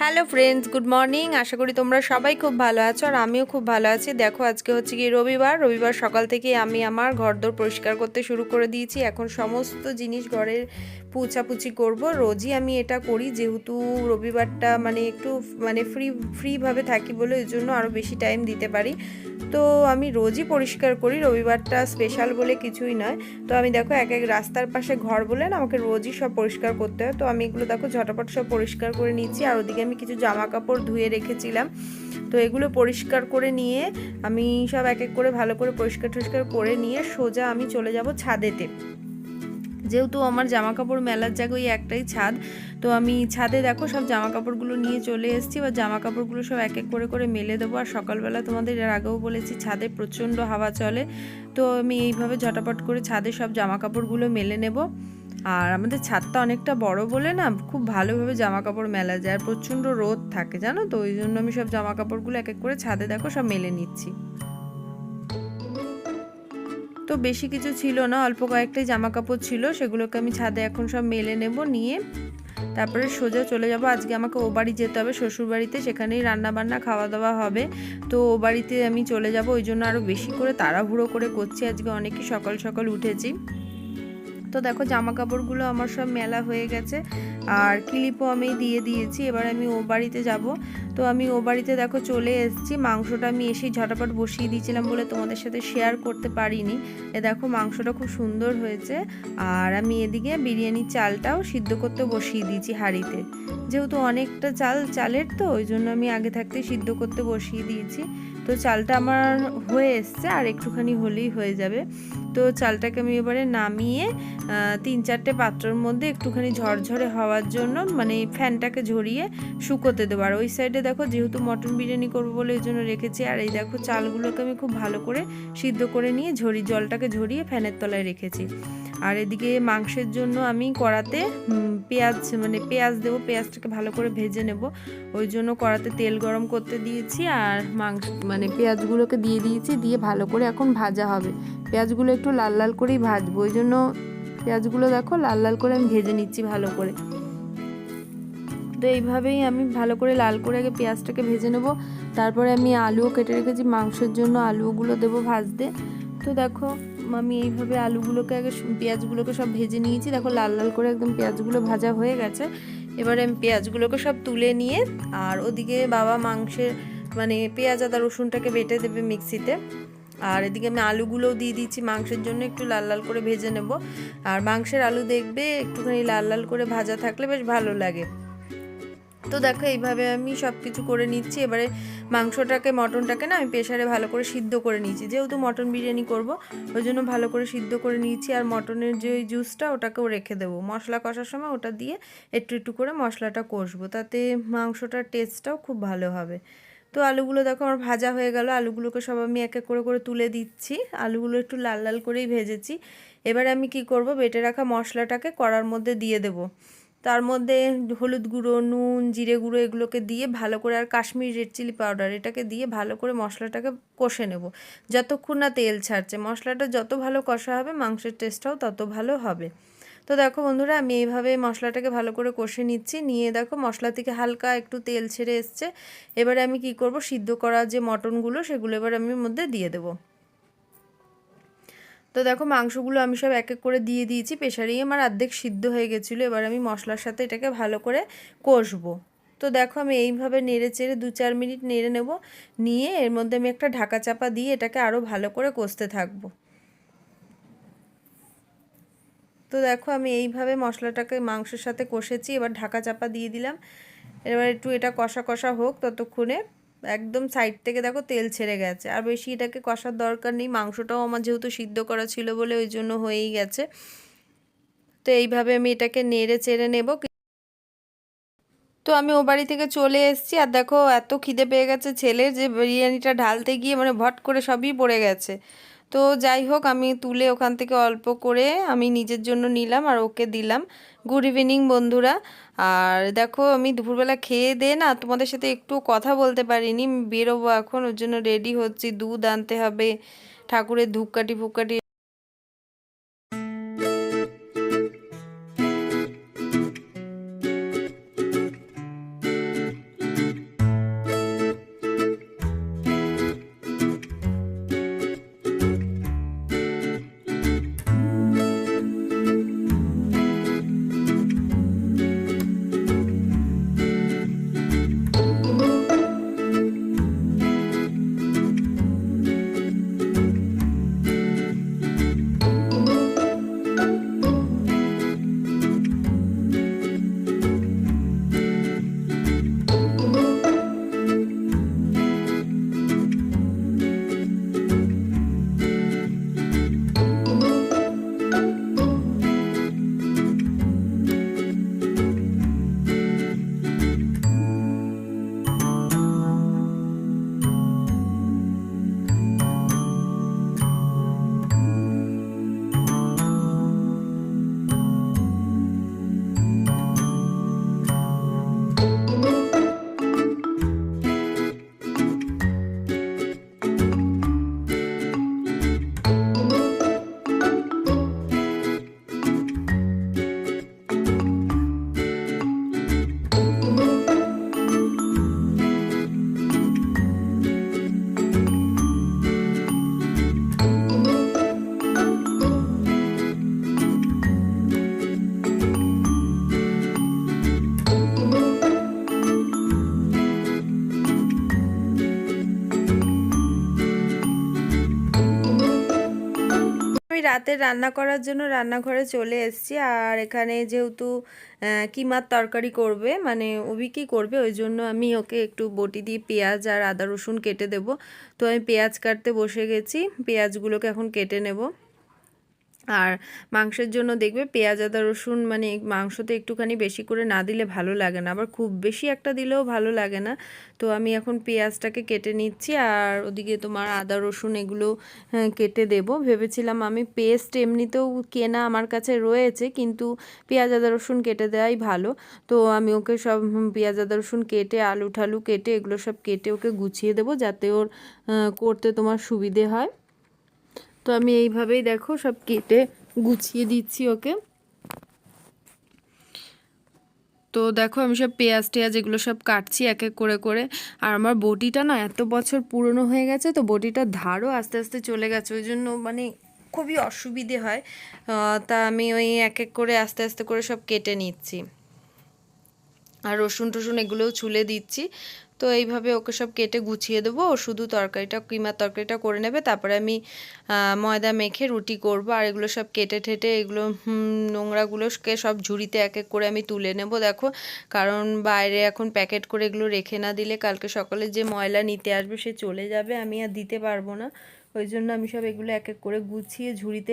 Hello friends good morning আশা করি তোমরা সবাই খুব ভালো আছো আর আমিও খুব ভালো আছি। দেখো, আজকে হচ্ছে কি রবিবার। রবিবার সকাল থেকে আমি আমার ঘরদোর পরিষ্কার করতে শুরু করে দিয়েছি। এখন সমস্ত জিনিস ঘরের পুছাপুছি করব। রোজই আমি এটা করি, যেহেতু রবিবারটা মানে একটু মানে ফ্রি ফ্রিভাবে থাকি বলে ওই জন্য আরও বেশি টাইম দিতে পারি। তো আমি রোজই পরিষ্কার করি। রবিবারটা স্পেশাল বলে কিছুই নয়। তো আমি দেখো, এক এক রাস্তার পাশে ঘর বলে না, আমাকে রোজই সব পরিষ্কার করতে হয়। তো আমি এগুলো দেখো, ঝটাপট সব পরিষ্কার করে নিচ্ছি। আর ওদিকে আমি কিছু জামা কাপড় ধুয়ে রেখেছিলাম। তো এগুলো পরিষ্কার করে নিয়ে আমি সব এক এক করে ভালো করে পরিষ্কার টরিষ্কার করে নিয়ে সোজা আমি চলে যাব ছাদেতে। যেহেতু আমার জামা কাপড় মেলার জায়গা ওই একটাই ছাদ, তো আমি ছাদে দেখো সব জামা কাপড়গুলো নিয়ে চলে এসেছি। বা জামা কাপড়গুলো সব এক এক করে করে মেলে দেবো। আর সকালবেলা তোমাদের এর আগেও বলেছি, ছাদে প্রচণ্ড হাওয়া চলে। তো আমি এইভাবে ঝটাপট করে ছাদে সব জামা কাপড়গুলো মেলে নেব। আর আমাদের ছাদটা অনেকটা বড় বলে না খুব ভালোভাবে জামা কাপড় মেলা যায় আর প্রচণ্ড রোদ থাকে, জানো তো? ওই জন্য আমি সব জামা কাপড়গুলো এক এক করে ছাদে দেখো সব মেলে নিচ্ছি। তো বেশি কিছু ছিল না, অল্প কয়েকটাই জামা কাপড় ছিল, সেগুলোকে আমি ছাদে এখন সব মেলে নেব, নিয়ে তারপরে সোজা চলে যাব। আজকে আমাকে ও বাড়ি যেতে হবে শ্বশুর বাড়িতে সেখানেই রান্না বান্না খাওয়া দাওয়া হবে। তো ও বাড়িতে আমি চলে যাব, ওই জন্য আরও বেশি করে তাড়াহুড়ো করে করছি। আজকে অনেকই সকাল সকাল উঠেছি। তো দেখো জামা কাপড়গুলো আমার সব মেলা হয়ে গেছে। আর ক্লিপও আমি দিয়ে দিয়েছি, এবার আমি ও বাড়িতে যাব। তো আমি ও বাড়িতে দেখো চলে এসেছি, মাংসটা আমি এসেই ঝটাপট বসিয়ে দিয়েছিলাম বলে তোমাদের সাথে শেয়ার করতে পারিনি। এ দেখো মাংসটা খুব সুন্দর হয়েছে, আর আমি এদিকে বিরিয়ানির চালটাও সিদ্ধ করতে বসিয়ে দিয়েছি হাঁড়িতে। যেহেতু অনেকটা চাল, চালের তো, ওই জন্য আমি আগে থাকতে সিদ্ধ করতে বসিয়ে দিয়েছি। তো চালটা আমার হয়ে এসছে, আর একটুখানি হলেই হয়ে যাবে। তো চালটাকে আমি এবারে নামিয়ে তিন চারটে পাত্রর মধ্যে একটুখানি ঝরঝরে হওয়ার জন্য মানে ফ্যানটাকে ঝরিয়ে শুকোতে দেবো। আর ওই সাইডে দেখো যেহেতু মটন বিরিয়ানি করব বলে ওই জন্য রেখেছি, আর এই দেখো চালগুলোকে আমি খুব ভালো করে সিদ্ধ করে নিয়ে ঝরি, জলটাকে ঝরিয়ে ফ্যানের তলায় রেখেছি। আর এদিকে মাংসের জন্য আমি কড়াতে পেঁয়াজ মানে পেঁয়াজ দেবো, পেঁয়াজটাকে ভালো করে ভেজে নেব। ওই জন্য কড়াতে তেল গরম করতে দিয়েছি, আর মাংস মানে পেঁয়াজগুলোকে দিয়ে দিয়েছি, দিয়ে ভালো করে এখন ভাজা হবে। পেঁয়াজগুলো একটু লাল লাল করেই ভাজবো, ওই জন্য পেঁয়াজগুলো দেখো লাল লাল করে আমি ভেজে নিচ্ছি ভালো করে। তো এইভাবেই আমি ভালো করে লাল করে আগে পেঁয়াজটাকে ভেজে নেব, তারপরে আমি আলুও কেটে রেখেছি, মাংসের জন্য আলুগুলো দেবো ভাজতে। তো দেখো, আমি এইভাবে আলুগুলোকে আগে পেঁয়াজগুলোকে সব ভেজে নিয়েছি, দেখো লাল লাল করে একদম পেঁয়াজগুলো ভাজা হয়ে গেছে। এবারে আমি পেঁয়াজগুলোকে সব তুলে নিয়ে, আর ওদিকে বাবা মাংসের মানে পেঁয়াজ, আদা, রসুনটাকে বেটে দেবে মিক্সিতে। আর এদিকে আমি আলুগুলোও দিয়ে দিচ্ছি মাংসের জন্য, একটু লাল লাল করে ভেজে নেব। আর মাংসের আলু দেখবে, একটুখানি লাল লাল করে ভাজা থাকলে বেশ ভালো লাগে। তো দেখো, এইভাবে আমি সব কিছু করে নিচ্ছি। এবারে মাংসটাকে, মটনটাকে না আমি প্রেশারে ভালো করে সিদ্ধ করে নিয়েছি। যেহেতু মটন বিরিয়ানি করব, ওই জন্য ভালো করে সিদ্ধ করে নিয়েছি। আর মটনের যে জুসটা ওটাকেও রেখে দেবো। মশলা কষার সময় ওটা দিয়ে একটু একটু করে মশলাটা কষবো। তাতে মাংসটার টেস্টটাও খুব ভালো হবে। তো আলুগুলো দেখো আমার ভাজা হয়ে গেল। আলুগুলোকে সব আমি এক এক করে করে তুলে দিচ্ছি। আলুগুলো একটু লাল লাল করেই ভেজেছি। এবারে আমি কি করব? বেটে রাখা মশলাটাকে কড়ার মধ্যে দিয়ে দেবো। তার মধ্যে হলুদ গুঁড়ো, নুন, জিরে গুঁড়ো এগুলোকে দিয়ে ভালো করে আর কাশ্মীর রেড চিলি পাউডার এটাকে দিয়ে ভালো করে মশলাটাকে কষে নেব। যতক্ষণ না তেল ছাড়ছে, মশলাটা যত ভালো কষা হবে, মাংসের টেস্টটাও তত ভালো হবে। তো দেখো বন্ধুরা, আমি এইভাবে মশলাটাকে ভালো করে কষে নিচ্ছি। নিয়ে দেখো মশলা থেকে হালকা একটু তেল ছেড়ে এসছে। এবারে আমি কি করব? সিদ্ধ করা যে মটনগুলো, সেগুলো এবার আমি মধ্যে দিয়ে দেবো। তো দেখো মাংসগুলো আমি সব এক এক করে দিয়ে দিয়েছি। প্রেশারেই আমার অর্ধেক সিদ্ধ হয়ে গেছিল। এবার আমি মশলার সাথে এটাকে ভালো করে কষবো। তো দেখো আমি এইভাবে নেড়ে চেড়ে দু চার মিনিট নেড়ে নেব। নিয়ে এর মধ্যে আমি একটা ঢাকা চাপা দিয়ে এটাকে আরও ভালো করে কষতে থাকব। তো দেখো আমি এইভাবে মশলাটাকে মাংসের সাথে কষেছি, এবার ঢাকা চাপা দিয়ে দিলাম। এবার একটু এটা কষা কষা হোক ততক্ষণে। একদম সাইড থেকে দেখো তেল ছেড়ে গেছে। আর বেশি এটাকে কষার দরকার নেই, মাংসটাও আমার যেহেতু সিদ্ধ করা ছিল বলে ওই জন্য হয়েই গেছে। তো এইভাবে আমি এটাকে নেড়ে চেড়ে নেব। তো আমি ও বাড়ি থেকে চলে এসেছি, আর দেখো এত খিদে পেয়ে গেছে ছেলের যে বিরিয়ানিটা ঢালতে গিয়ে মানে ভট করে সবই পড়ে গেছে। তো যাই হোক, আমি তুলে ওখান থেকে অল্প করে আমি নিজের জন্য নিলাম আর ওকে দিলাম। গুড ইভিনিং বন্ধুরা। আর দেখো, আমি দুপুরবেলা খেয়ে দে না তোমাদের সাথে একটু কথা বলতে পারিনি। বেরোবো এখন, ওর জন্য রেডি হচ্ছি। দুধ আনতে হবে, ঠাকুরের ধূপকাঠি ফুপকাঠি রাতে রান্না করার জন্য রান্নাঘরে চলে এসছি। আর এখানে যেহেতু কিমার তরকারি করবে মানে অভি কি করবে, ওই জন্য আমি ওকে একটু বটি দিয়ে পেঁয়াজ আর আদা রসুন কেটে দেব। তো আমি পেঁয়াজ কাটতে বসে গেছি, পেঁয়াজগুলোকে এখন কেটে নেব। আর মাংসের জন্য দেখবে পেঁয়াজ আদা রসুন মানে মাংসতে একটুখানি বেশি করে না দিলে ভালো লাগে না। আবার খুব বেশি একটা দিলেও ভালো লাগে না। তো আমি এখন পেঁয়াজটাকে কেটে নিচ্ছি আর ওদিকে তোমার আদা রসুন এগুলো হ্যাঁ, কেটে দেব। ভেবেছিলাম আমি পেস্ট এমনিতেও কেনা আমার কাছে রয়েছে কিন্তু পেঁয়াজ আদা রসুন কেটে দেওয়াই ভালো। তো আমি ওকে সব পেঁয়াজ আদা রসুন কেটে আলু ঠালু কেটে এগুলো সব কেটে ওকে গুছিয়ে দেবো যাতে ওর করতে তোমার সুবিধে হয়। তো আমি এইভাবেই দেখো সব কেটে গুছিয়ে দিচ্ছি ওকে। তো দেখো আমি সব পেঁয়াজ টেয়াজ এগুলো সব কাটছি এক এক করে করে। আর আমার বটিটা না এত বছর পুরনো হয়ে গেছে, তো বটিটার ধারও আস্তে আস্তে চলে গেছে, ওই জন্য মানে খুবই অসুবিধে হয়। তা আমি ওই এক এক করে আস্তে আস্তে করে সব কেটে নিচ্ছি। আর রসুন টসুন এগুলোও ছুলে দিচ্ছি। তো এইভাবে ওকে সব কেটে গুছিয়ে দেবো। ও শুধু তরকারিটা কিমার তরকারিটা করে নেবে। তারপরে আমি ময়দা মেখে রুটি করব। আর এগুলো সব কেটে ঠেটে এগুলো নোংরাগুলোকে সব ঝুড়িতে এক এক করে আমি তুলে নেব। দেখো, কারণ বাইরে এখন প্যাকেট করে এগুলো রেখে না দিলে কালকে সকালে যে ময়লা নিতে আসবে সে চলে যাবে। আমি আর দিতে পারব না। ওই জন্য আমি সব এগুলো এক এক করে গুছিয়ে ঝুড়িতে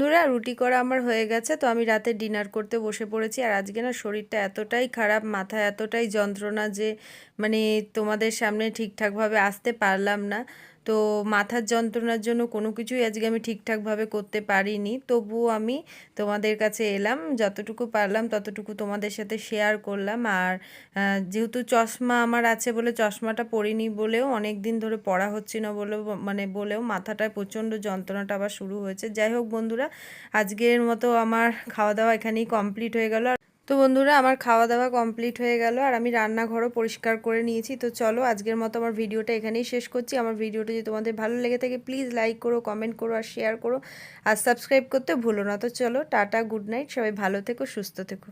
বন্ধুরা, রুটি করা আমার হয়ে গেছে। তো আমি রাতে ডিনার করতে বসে পড়েছি। আর আজকে না শরীরটা এতটাই খারাপ, মাথা এতটাই যন্ত্রণা যে মানে তোমাদের সামনে ঠিকঠাকভাবে আসতে পারলাম না। তো মাথার যন্ত্রণার জন্য কোনো কিছুই আজকে আমি ঠিকঠাকভাবে করতে পারিনি। তবুও আমি তোমাদের কাছে এলাম, যতটুকু পারলাম ততটুকু তোমাদের সাথে শেয়ার করলাম। আর যেহেতু চশমা আমার আছে বলে চশমাটা পরিনি বলেও অনেক দিন ধরে পড়া হচ্ছে না বলেও মানে বলেও মাথাটায় প্রচণ্ড যন্ত্রণাটা আবার শুরু হয়েছে। যাই হোক বন্ধুরা, আজকের মতো আমার খাওয়া দাওয়া এখানেই কমপ্লিট হয়ে গেল। তো বন্ধুরা, আমার খাওয়া দাওয়া কমপ্লিট হয়ে গেল আর আমি রান্নাঘরও পরিষ্কার করে নিয়েছি। তো চলো, আজকের মতো আমার ভিডিওটা এখানেই শেষ করছি। আমার ভিডিওটা যদি তোমাদের ভালো লেগে থাকে প্লিজ লাইক করো কমেন্ট করো আর শেয়ার করো। আর সাবস্ক্রাইব করতে ভুলো না। তো চলো, টাটা গুড নাইট সবাই ভালো থেকো, সুস্থ থেকো।